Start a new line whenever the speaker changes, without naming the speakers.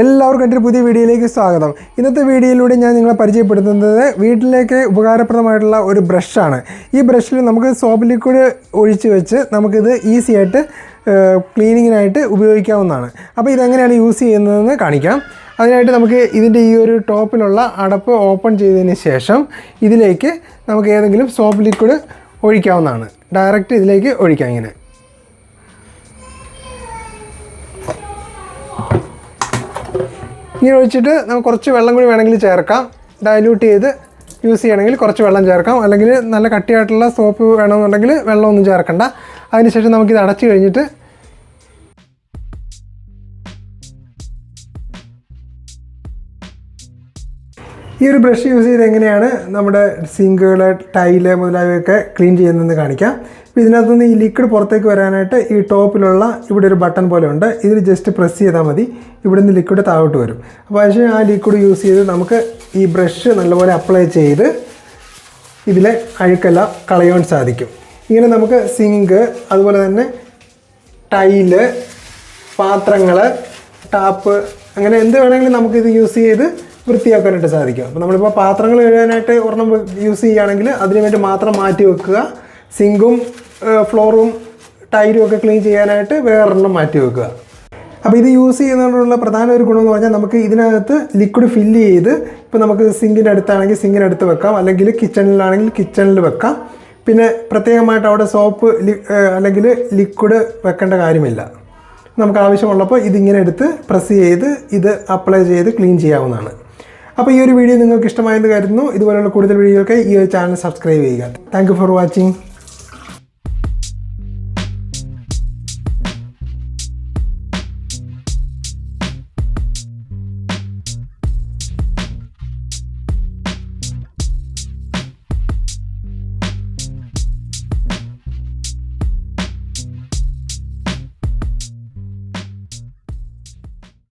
എല്ലാവർക്കും എന്റെ പുതിയ വീഡിയോയിലേക്ക് സ്വാഗതം. ഇന്നത്തെ വീഡിയോയിലൂടെ ഞാൻ നിങ്ങളെ പരിചയപ്പെടുത്തുന്നത് വീട്ടിലേക്ക് ഉപകാരപ്രദമായിട്ടുള്ള ഒരു ബ്രഷാണ്. ഈ ബ്രഷിൽ നമുക്ക് സോപ്പ് ലിക്വിഡ് ഒഴിച്ച് വെച്ച് നമുക്കിത് ഈസി ആയിട്ട് ക്ലീനിങ്ങിനായിട്ട് ഉപയോഗിക്കാവുന്നതാണ്. അപ്പോൾ ഇതെങ്ങനെയാണ് യൂസ് ചെയ്യുന്നതെന്ന് കാണിക്കാം. അതിനായിട്ട് നമുക്ക് ഇതിന്റെ ഈ ഒരു ടോപ്പിലുള്ള അടപ്പ് ഓപ്പൺ ചെയ്തതിന് ശേഷം ഇതിലേക്ക് നമുക്ക് ഏതെങ്കിലും സോപ്പ് ലിക്വിഡ് ഒഴിക്കാവുന്നതാണ്. ഡയറക്റ്റ് ഇതിലേക്ക് ഒഴിക്കാം ഇങ്ങനെ. ഇങ്ങനെ ഒഴിച്ചിട്ട് നമുക്ക് കുറച്ച് വെള്ളം കൂടി വേണമെങ്കിൽ ചേർക്കാം. ഡയല്യൂട്ട് ചെയ്ത് യൂസ് ചെയ്യണമെങ്കിൽ കുറച്ച് വെള്ളം ചേർക്കാം. അല്ലെങ്കിൽ നല്ല കട്ടിയായിട്ടുള്ള സോപ്പ് വേണമെന്നുണ്ടെങ്കിൽ വെള്ളമൊന്നും ചേർക്കണ്ട. അതിനുശേഷം നമുക്കിത് അടച്ചു കഴിഞ്ഞിട്ട് ഈ ഒരു ബ്രഷ് യൂസ് ചെയ്ത് എങ്ങനെയാണ് നമ്മുടെ സിങ്കുകൾ ടൈൽ മുതലായവയൊക്കെ ക്ലീൻ ചെയ്യുന്നതെന്ന് കാണിക്കാം. അപ്പോൾ ഇതിനകത്തുനിന്ന് ഈ ലിക്വിഡ് പുറത്തേക്ക് വരാനായിട്ട് ഈ ടോപ്പിലുള്ള ഇവിടെ ഒരു ബട്ടൺ പോലെ ഉണ്ട്. ഇതിൽ ജസ്റ്റ് പ്രസ് ചെയ്താൽ മതി. ഇവിടെ നിന്ന് ലിക്വിഡ് താഴോട്ട് വരും. അപ്പോൾ പക്ഷേ ആ ലിക്വിഡ് യൂസ് ചെയ്ത് നമുക്ക് ഈ ബ്രഷ് നല്ലപോലെ അപ്ലൈ ചെയ്ത് ഇതിലെ അഴുക്കെല്ലാം കളയാൻ സാധിക്കും. ഇങ്ങനെ നമുക്ക് സിങ്ക് അതുപോലെ തന്നെ ടൈൽ പാത്രങ്ങൾ ടാപ്പ് അങ്ങനെ എന്ത് വേണമെങ്കിലും നമുക്കിത് യൂസ് ചെയ്ത് വൃത്തിയാക്കാനായിട്ട് സാധിക്കും. അപ്പോൾ നമ്മളിപ്പോൾ പാത്രങ്ങൾ കഴുകാനായിട്ട് ഒരെണ്ണം യൂസ് ചെയ്യുകയാണെങ്കിൽ അതിന് വേണ്ടി മാത്രം മാറ്റി വെക്കുക. സിങ്കും ഫ്ലോറും ടൈലും ഒക്കെ ക്ലീൻ ചെയ്യാനായിട്ട് വേറൊരെണ്ണം മാറ്റി വെക്കുക. അപ്പോൾ ഇത് യൂസ് ചെയ്യുന്നതിനുള്ള പ്രധാന ഒരു ഗുണമെന്ന് പറഞ്ഞാൽ നമുക്ക് ഇതിനകത്ത് ലിക്വിഡ് ഫില്ല് ചെയ്ത് ഇപ്പോൾ നമുക്ക് സിങ്കിന്റെ അടുത്താണെങ്കിൽ സിങ്കിന്റെ അടുത്ത് വെക്കാം. അല്ലെങ്കിൽ കിച്ചണിലാണെങ്കിൽ കിച്ചണിൽ വെക്കാം. പിന്നെ പ്രത്യേകമായിട്ട് അവിടെ സോപ്പ് അല്ലെങ്കിൽ ലിക്വിഡ് വെക്കേണ്ട കാര്യമില്ല. നമുക്ക് ആവശ്യമുള്ളപ്പോൾ ഇതിങ്ങനെ എടുത്ത് പ്രസ് ചെയ്ത് ഇത് അപ്ലൈ ചെയ്ത് ക്ലീൻ ചെയ്യാവുന്നതാണ്. അപ്പോൾ ഈ ഒരു വീഡിയോ നിങ്ങൾക്ക് ഇഷ്ടമായെന്ന് കരുതുന്നു. ഇതുപോലുള്ള കൂടുതൽ വീഡിയോകൾക്ക് ഈ ഒരു ചാനൽ സബ്സ്ക്രൈബ് ചെയ്യുക. Thank for watching